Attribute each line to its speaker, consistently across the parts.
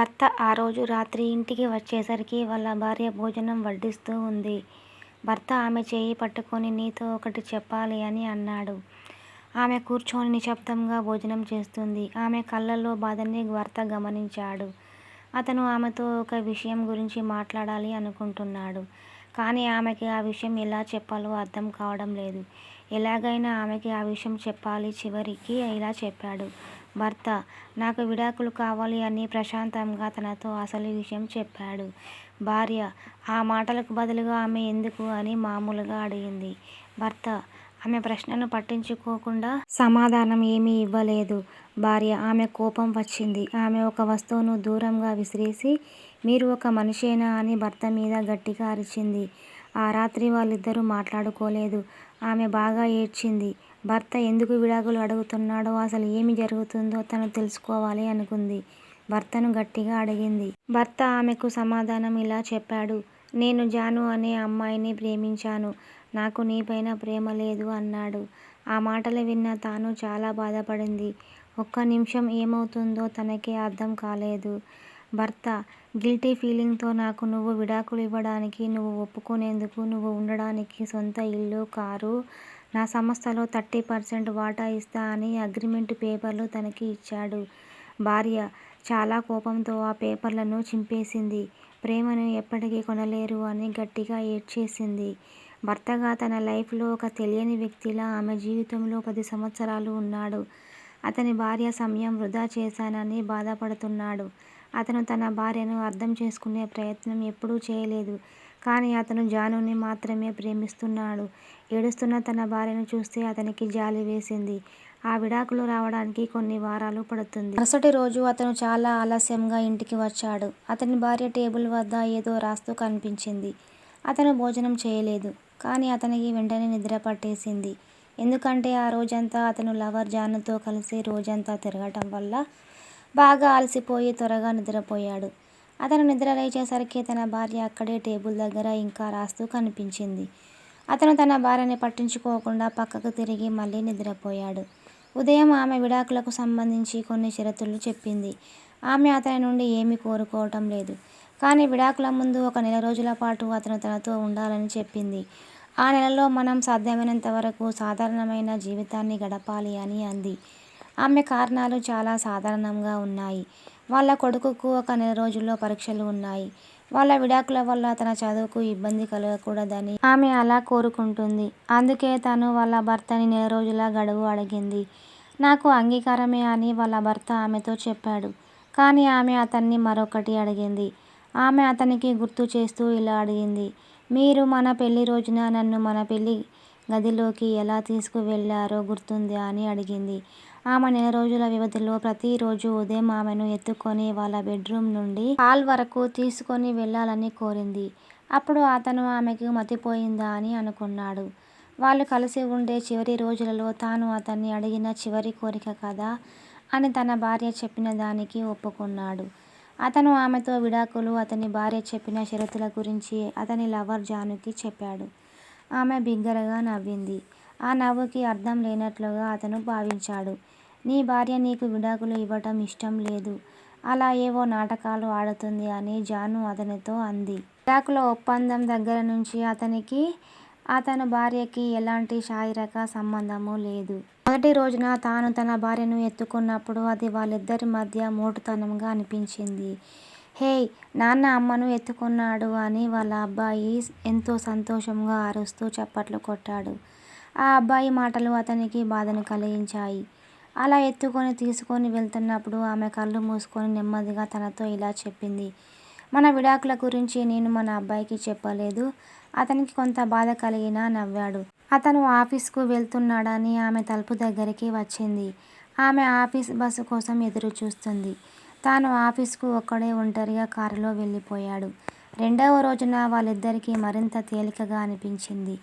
Speaker 1: భర్త ఆ రోజు రాత్రి ఇంటికి వచ్చేసరికి వాళ్ళ భార్య భోజనం వడ్డిస్తూ ఉంది. భర్త ఆమె చేయి పట్టుకొని నీతో ఒకటి చెప్పాలి అని అన్నాడు. ఆమె కూర్చొని నిశ్శబ్దంగా భోజనం చేస్తుంది ఆమె కళ్ళల్లో బాధని భర్త గమనించాడు. అతను ఆమెతో ఒక విషయం గురించి మాట్లాడాలి అనుకుంటున్నాడు. కానీ ఆమెకి ఆ విషయం ఎలా చెప్పాలో అర్థం కావడం లేదు. ఎలాగైనా ఆమెకి ఆ విషయం చెప్పాలి చివరికి ఇలా చెప్పాడు భర్త. నాకు విడాకులు కావాలి అని ప్రశాంతంగా తనతో అసలు విషయం చెప్పాడు. భార్య ఆ మాటలకు బదులుగా ఆమె ఎందుకు అని మామూలుగా అడిగింది. భర్త ఆమె ప్రశ్నను పట్టించుకోకుండా సమాధానం ఏమీ ఇవ్వలేదు. భార్య ఆమె కోపం వచ్చింది. ఆమె ఒక వస్తువును దూరంగా విసిరేసి మీరు ఒక మనిషేనా అని భర్త మీద గట్టిగా అరిచింది. ఆ రాత్రి వాళ్ళిద్దరూ మాట్లాడుకోలేదు. ఆమె బాగా ఏడ్చింది. భర్త ఎందుకు విడాకులు అడుగుతున్నాడో అసలు ఏమి జరుగుతుందో తను తెలుసుకోవాలి అనుకుంది. భర్తను గట్టిగా అడిగింది. భర్త ఆమెకు సమాధానం ఇలా చెప్పాడు. నేను జాను అనే అమ్మాయిని ప్రేమించాను. నాకు నీపైన ప్రేమ లేదు అన్నాడు. ఆ మాటలు విన్న తాను చాలా బాధపడింది. ఒక్క నిమిషం ఏమవుతుందో తనకే అర్థం కాలేదు. భర్త గిల్టీ ఫీలింగ్తో నాకు నువ్వు విడాకులు ఇవ్వడానికి నువ్వు ఒప్పుకునేందుకు నువ్వు ఉండడానికి సొంత ఇల్లు, కారు, నా సంస్థలో థర్టీ పర్సెంట్ వాటా ఇస్తా అని అగ్రిమెంట్ పేపర్లు తనకి ఇచ్చాడు. భార్య చాలా కోపంతో ఆ పేపర్లను చింపేసింది. ప్రేమను ఎప్పటికీ కొనలేరు అని గట్టిగా ఏడ్చేసింది. భర్తగా తన లైఫ్లో ఒక తెలియని వ్యక్తిలా ఆమె జీవితంలో పది సంవత్సరాలు ఉన్నాడు. అతని భార్య సమయం వృధా చేశానని బాధపడుతున్నాడు. అతను తన భార్యను అర్థం చేసుకునే ప్రయత్నం ఎప్పుడూ చేయలేదు. కానీ అతను జానుని మాత్రమే ప్రేమిస్తున్నాడు. ఏడుస్తున్న తన భార్యను చూస్తే అతనికి జాలి వేసింది. ఆ విడాకులు రావడానికి కొన్ని వారాలు పడుతుంది. మరుసటి రోజు అతను చాలా ఆలస్యంగా ఇంటికి వచ్చాడు. అతని భార్య టేబుల్ వద్ద ఏదో రాస్తూ కనిపించింది. అతను భోజనం చేయలేదు. కానీ అతనికి వెంటనే నిద్ర పట్టేసింది. ఎందుకంటే ఆ రోజంతా అతను లవర్ జానుతో కలిసి రోజంతా తిరగటం వల్ల బాగా అలసిపోయి త్వరగా నిద్రపోయాడు. అతను నిద్ర లేచేసరికి తన భార్య అక్కడే టేబుల్ దగ్గర ఇంకా రాస్తూ కనిపించింది. అతను తన భార్యని పట్టించుకోకుండా పక్కకు తిరిగి మళ్ళీ నిద్రపోయాడు. ఉదయం ఆమె విడాకులకు సంబంధించి కొన్ని షరతులు చెప్పింది. ఆమె అతని నుండి ఏమీ కోరుకోవటం లేదు. కానీ విడాకుల ముందు ఒక నెల రోజుల పాటు అతను తనతో ఉండాలని చెప్పింది. ఆ నెలలో మనం సాధ్యమైనంతవరకు సాధారణమైన జీవితాన్ని గడపాలి అని అంది. ఆమె కారణాలు చాలా సాధారణంగా ఉన్నాయి. వాళ్ళ కొడుకుకు ఒక నెల రోజుల్లో పరీక్షలు ఉన్నాయి. వాళ్ళ విడాకుల వల్ల తన చదువుకు ఇబ్బంది కలగకూడదని ఆమె అలా కోరుకుంటుంది. అందుకే తను వాళ్ళ భర్తని నెల రోజుల గడువు అడిగింది. నాకు అంగీకారమే అని వాళ్ళ భర్త ఆమెతో చెప్పాడు. కానీ ఆమె అతన్ని మరొకటి అడిగింది. ఆమె అతనికి గుర్తు చేస్తూ ఇలా అడిగింది. మీరు మన పెళ్ళి రోజున నన్ను మన పెళ్ళి గదిలోకి ఎలా తీసుకువెళ్ళారో గుర్తుందా అని అడిగింది. ఆమె నెల రోజుల వ్యవధిలో ప్రతిరోజు ఉదయం ఆమెను ఎత్తుకొని వాళ్ళ బెడ్రూమ్ నుండి హాల్ వరకు తీసుకొని వెళ్ళాలని కోరింది. అప్పుడు అతను ఆమెకు మతిపోయిందా అని అనుకున్నాడు. వాళ్ళు కలిసి ఉండే చివరి రోజులలో తాను అతన్ని అడిగిన చివరి కోరిక కదా అని తన భార్య చెప్పిన దానికి ఒప్పుకున్నాడు. అతను ఆమెతో విడాకులు, అతని భార్య చెప్పిన షరతుల గురించి అతని లవర్ జానుకి చెప్పాడు. ఆమె బిగ్గరగా నవ్వింది. ఆ నవ్వుకి అర్థం లేనట్లుగా అతను భావించాడు. నీ భార్య నీకు విడాకులు ఇవ్వటం ఇష్టం లేదు. అలా ఏవో నాటకాలు ఆడుతుంది అని జాను అతనితో అంది. విడాకుల ఒప్పందం దగ్గర నుంచి అతనికి అతను భార్యకి ఎలాంటి శారీరక సంబంధము లేదు. మొదటి రోజున తాను తన భార్యను ఎత్తుకున్నప్పుడు అది వాళ్ళిద్దరి మధ్య మోటుతనంగా అనిపించింది. హేయ్ నాన్న అమ్మను ఎత్తుకున్నాడు అని వాళ్ళ అబ్బాయి ఎంతో సంతోషంగా అరుస్తూ చప్పట్లు కొట్టాడు. ఆ అబ్బాయి మాటలు అతనికి బాధను కలిగించాయి. అలా ఎత్తుకొని తీసుకొని వెళ్తున్నప్పుడు ఆమె కళ్ళు మూసుకొని నెమ్మదిగా తనతో ఇలా చెప్పింది. మన విడాకుల గురించి నేను మన అబ్బాయికి చెప్పలేదు. అతనికి కొంత బాధ కలిగినా నవ్వాడు. అతను ఆఫీస్కు వెళ్తున్నాడని ఆమె తలుపు దగ్గరికి వచ్చింది. ఆమె ఆఫీస్ బస్సు కోసం ఎదురుచూస్తోంది. తాను ఆఫీస్కు ఒక్కడే ఒంటరిగా కారులో వెళ్ళిపోయాడు. రెండవ రోజున వాళ్ళిద్దరికీ మరింత తేలికగా అనిపించింది.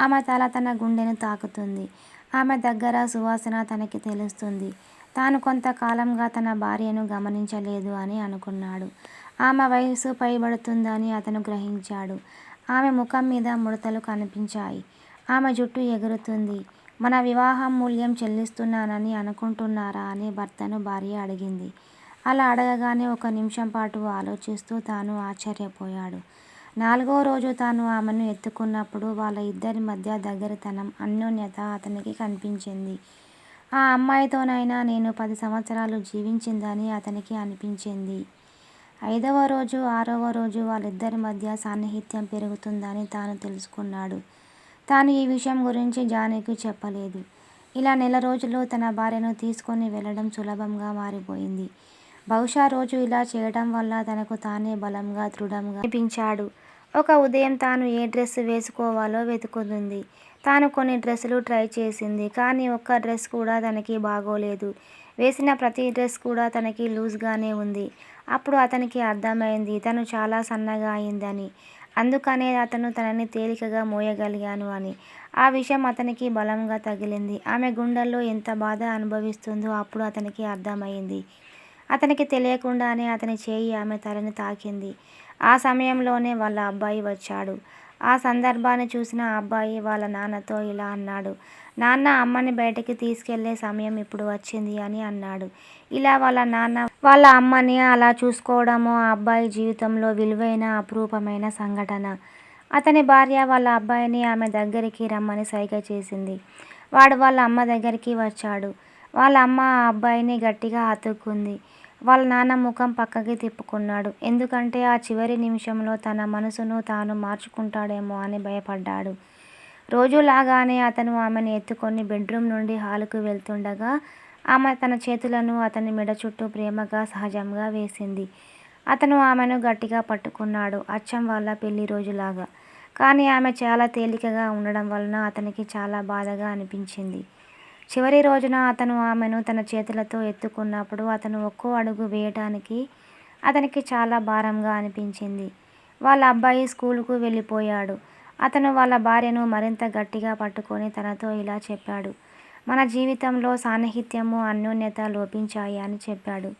Speaker 1: ఆమె తల తన గుండెను తాకుతుంది ఆమె దగ్గర సువాసన తనకి తెలుస్తుంది తాను కొంతకాలంగా తన భార్యను గమనించలేదు అని అనుకున్నాడు. ఆమె వయస్సు పైబడుతుందని అతను గ్రహించాడు. ఆమె ముఖం మీద ముడతలు కనిపించాయి. ఆమె జుట్టు ఎగురుతుంది మన వివాహం మూల్యం చెల్లిస్తున్నానని అనుకుంటున్నారా అని భర్తను భార్య అడిగింది. అలా అడగగానే ఒక నిమిషం పాటు ఆలోచిస్తూ తాను ఆశ్చర్యపోయాడు. నాలుగో రోజు తాను ఆమెను ఎత్తుకున్నప్పుడు వాళ్ళ ఇద్దరి మధ్య దగ్గరితనం, అన్యోన్యత అతనికి కనిపించింది. ఆ అమ్మాయితోనైనా నేను పది సంవత్సరాలు జీవించిందని అతనికి అనిపించింది. ఐదవ రోజు, ఆరవ రోజు వాళ్ళిద్దరి మధ్య సాన్నిహిత్యం పెరుగుతుందని తాను తెలుసుకున్నాడు. తాను ఈ విషయం గురించి జానీకి చెప్పలేదు. ఇలా నెల రోజులు తన భార్యను తీసుకొని వెళ్ళడం సులభంగా మారిపోయింది. బహుశా రోజు ఇలా చేయడం వల్ల తనకు తానే బలంగా, దృఢంగా అనిపించాడు. ఒక ఉదయం తాను ఏ డ్రెస్ వేసుకోవాలో వెతుకుంది తాను కొన్ని డ్రెస్సులు ట్రై చేసింది. కానీ ఒక్క డ్రెస్ కూడా తనకి బాగోలేదు. వేసిన ప్రతి డ్రెస్ కూడా తనకి లూజ్గానే ఉంది అప్పుడు అతనికి అర్థమైంది తను చాలా సన్నగా అయిందని. అందుకనే అతను తనని తేలికగా మోయగలిగాను అని. ఆ విషయం అతనికి బలంగా తగిలింది. ఆమె గుండెల్లో ఎంత బాధ అనుభవిస్తుందో అప్పుడు అతనికి అర్థమైంది అతనికి తెలియకుండానే అతని చేయి ఆమె తలని తాకింది. ఆ సమయంలోనే వాళ్ళ అబ్బాయి వచ్చాడు. ఆ సందర్భాన్ని చూసిన అబ్బాయి వాళ్ళ నాన్నతో ఇలా అన్నాడు. నాన్న అమ్మని బయటకి తీసుకెళ్ళే సమయం ఇప్పుడు వచ్చింది అని అన్నాడు. ఇలా వాళ్ళ నాన్న వాళ్ళ అమ్మని అలా చూసుకోవడము ఆ అబ్బాయి జీవితంలో విలువైన, అపురూపమైన సంఘటన. అతని భార్య వాళ్ళ అబ్బాయిని ఆమె దగ్గరికి రమ్మని సైగ చేసింది. వాడు వాళ్ళ అమ్మ దగ్గరికి వచ్చాడు. వాళ్ళ అమ్మ ఆ అబ్బాయిని గట్టిగా హత్తుకుంది. వాళ్ళ నాన్న ముఖం పక్కకి తిప్పుకున్నాడు. ఎందుకంటే ఆ చివరి నిమిషంలో తన మనసును తాను మార్చుకుంటాడేమో అని భయపడ్డాడు. రోజులాగానే అతను ఆమెను ఎత్తుకొని బెడ్రూమ్ నుండి హాలుకు వెళ్తుండగా ఆమె తన చేతులను అతని మెడ చుట్టూ ప్రేమగా, సహజంగా వేసింది. అతను ఆమెను గట్టిగా పట్టుకున్నాడు. అచ్చం వాళ్ళ పెళ్ళిరోజులాగా. కానీ ఆమె చాలా తేలికగా ఉండడం వలన అతనికి చాలా బాధగా అనిపించింది. చివరి రోజున అతను ఆమెను తన చేతులతో ఎత్తుకున్నప్పుడు అతను ఒక్కో అడుగు వేయటానికి అతనికి చాలా భారంగా అనిపించింది. వాళ్ళ అబ్బాయి స్కూలుకు వెళ్ళిపోయాడు. అతను వాళ్ళ భార్యను మరింత గట్టిగా పట్టుకొని తనతో ఇలా చెప్పాడు. మన జీవితంలో సాన్నిహిత్యము అన్యోన్యత లోపించాయి అని చెప్పాడు.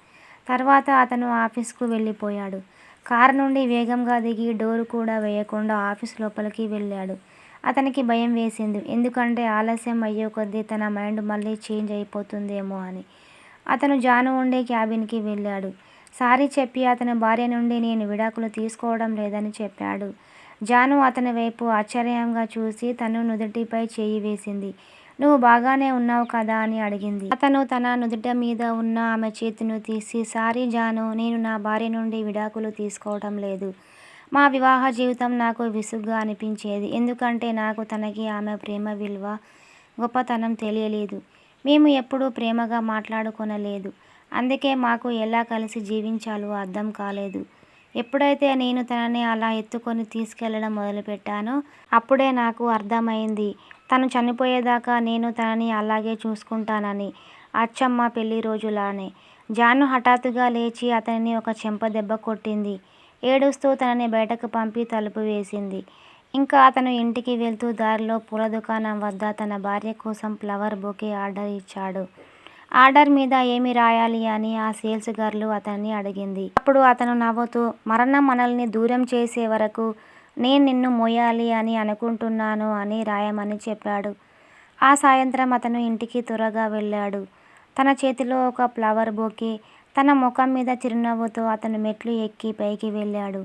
Speaker 1: తర్వాత అతను ఆఫీస్కు వెళ్ళిపోయాడు. కారు నుండి వేగంగా దిగి డోరు కూడా వేయకుండా ఆఫీస్ లోపలికి వెళ్ళాడు. అతనికి భయం వేసింది. ఎందుకంటే ఆలస్యం అయ్యే కొద్దీ తన మైండ్ మళ్ళీ చేంజ్ అయిపోతుందేమో అని. అతను జాను ఉండే క్యాబిన్కి వెళ్ళాడు. సారీ చెప్పి అతని భార్య నుండి నేను విడాకులు తీసుకోవడం లేదని చెప్పాడు. జాను అతని వైపు ఆశ్చర్యంగా చూసి తను నుదుటిపై చేయి వేసింది. నువ్వు బాగానే ఉన్నావు కదా అని అడిగింది. అతను తన నుదుట మీద ఉన్న ఆమె చేతిని తీసి సారీ జాను నేను నా భార్య నుండి విడాకులు తీసుకోవడం లేదు. మా వివాహ జీవితం నాకు విసుగ్గా అనిపించేది. ఎందుకంటే నాకు తనకి ఆమె ప్రేమ విలువ, గొప్పతనం తెలియలేదు. మేము ఎప్పుడూ ప్రేమగా మాట్లాడుకొనలేదు. అందుకే మాకు ఎలా కలిసి జీవించాలో అర్థం కాలేదు. ఎప్పుడైతే నేను తనని అలా ఎత్తుకొని తీసుకెళ్ళడం మొదలుపెట్టానో అప్పుడే నాకు అర్థమైంది తను చనిపోయేదాకా నేను తనని అలాగే చూసుకుంటానని. అచ్చమ్మ పెళ్ళి రోజులానే జాను హఠాత్తుగా లేచి అతనిని ఒక చెంప దెబ్బ కొట్టింది. ఏడుస్తూ తనని బయటకు పంపి తలుపు వేసింది. ఇంకా అతను ఇంటికి వెళ్తూ దారిలో పూల దుకాణం వద్ద తన భార్య కోసం ఫ్లవర్ బొకే ఆర్డర్ ఇచ్చాడు. ఆర్డర్ మీద ఏమి రాయాలి అని ఆ సేల్స్ గర్లు అతన్ని అడిగింది. అప్పుడు అతను నవ్వుతూ మరణం మనల్ని దూరం చేసే వరకు నేను నిన్ను మోయాలి అని అనుకుంటున్నాను అని రాయమని చెప్పాడు. ఆ సాయంత్రం అతను ఇంటికి త్వరగా వెళ్ళాడు. తన చేతిలో ఒక ఫ్లవర్ బొకే, తన ముఖం మీద చిరునవ్వుతో అతను మెట్లు ఎక్కి పైకి వెళ్ళాడు.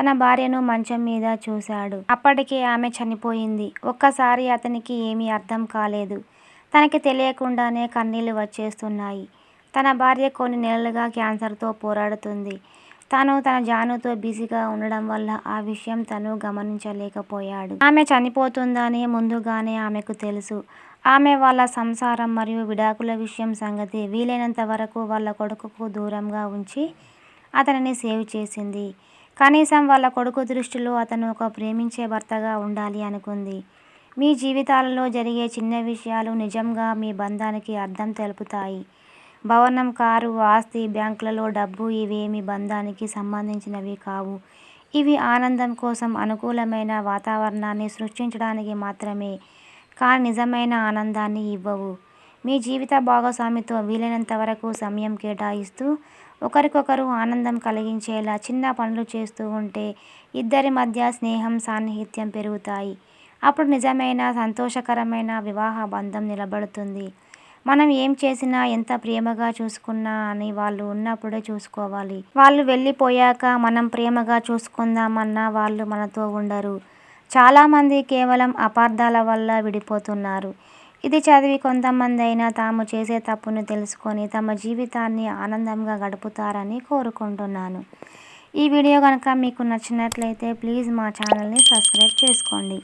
Speaker 1: తన భార్యను మంచం మీద చూశాడు. అప్పటికే ఆమె చనిపోయింది. ఒక్కసారి అతనికి ఏమీ అర్థం కాలేదు. తనకి తెలియకుండానే కన్నీళ్ళు వచ్చేస్తున్నాయి. తన భార్య కొన్ని నెలలుగా క్యాన్సర్తో పోరాడుతుంది తను తన జానుతో బిజీగా ఉండడం వల్ల ఆ విషయం తను గమనించలేకపోయాడు. ఆమె చనిపోతుందని ముందుగానే ఆమెకు తెలుసు. ఆమె వాళ్ళ సంసారం మరియు విడాకుల విషయం సంగతి వీలైనంతవరకు వాళ్ళ కొడుకుకు దూరంగా ఉంచి అతనిని సేవ్ చేసింది. కనీసం వాళ్ళ కొడుకు దృష్టిలో అతను ఒక ప్రేమించే భర్తగా ఉండాలి అనుకుంది. మీ జీవితాలలో జరిగే చిన్న విషయాలు నిజంగా మీ బంధానికి అర్థం తెలుపుతాయి. భవనం, కారు, ఆస్తి, బ్యాంకులలో డబ్బు ఇవేమీ బంధానికి సంబంధించినవి కావు. ఇవి ఆనందం కోసం అనుకూలమైన వాతావరణాన్ని సృష్టించడానికి మాత్రమే కానీ నిజమైన ఆనందాన్ని ఇవ్వవు. మీ జీవిత భాగస్వామితో వీలైనంతవరకు సమయం కేటాయిస్తూ ఒకరికొకరు ఆనందం కలిగించేలా చిన్న పనులు చేస్తూ ఉంటే ఇద్దరి మధ్య స్నేహం, సాన్నిహిత్యం పెరుగుతాయి. అప్పుడు నిజమైన, సంతోషకరమైన వివాహ బంధం నిలబడుతుంది. మనం ఏం చేసినా ఎంత ప్రేమగా చూసుకున్నా అని వాళ్ళు ఉన్నప్పుడే చూసుకోవాలి వాళ్ళు వెళ్ళిపోయాక మనం ప్రేమగా చూసుకుందామన్నా వాళ్ళు మనతో ఉండరు చాలామంది కేవలం అపార్థాల వల్ల విడిపోతున్నారు. ఇది చదివి కొంతమంది అయినా తాము చేసే తప్పును తెలుసుకొని తమ జీవితాన్ని ఆనందంగా గడుపుతారని కోరుకుంటున్నాను. ఈ వీడియో కనుక మీకు నచ్చినట్లయితే ప్లీజ్ మా ఛానల్ని సబ్స్క్రైబ్ చేసుకోండి.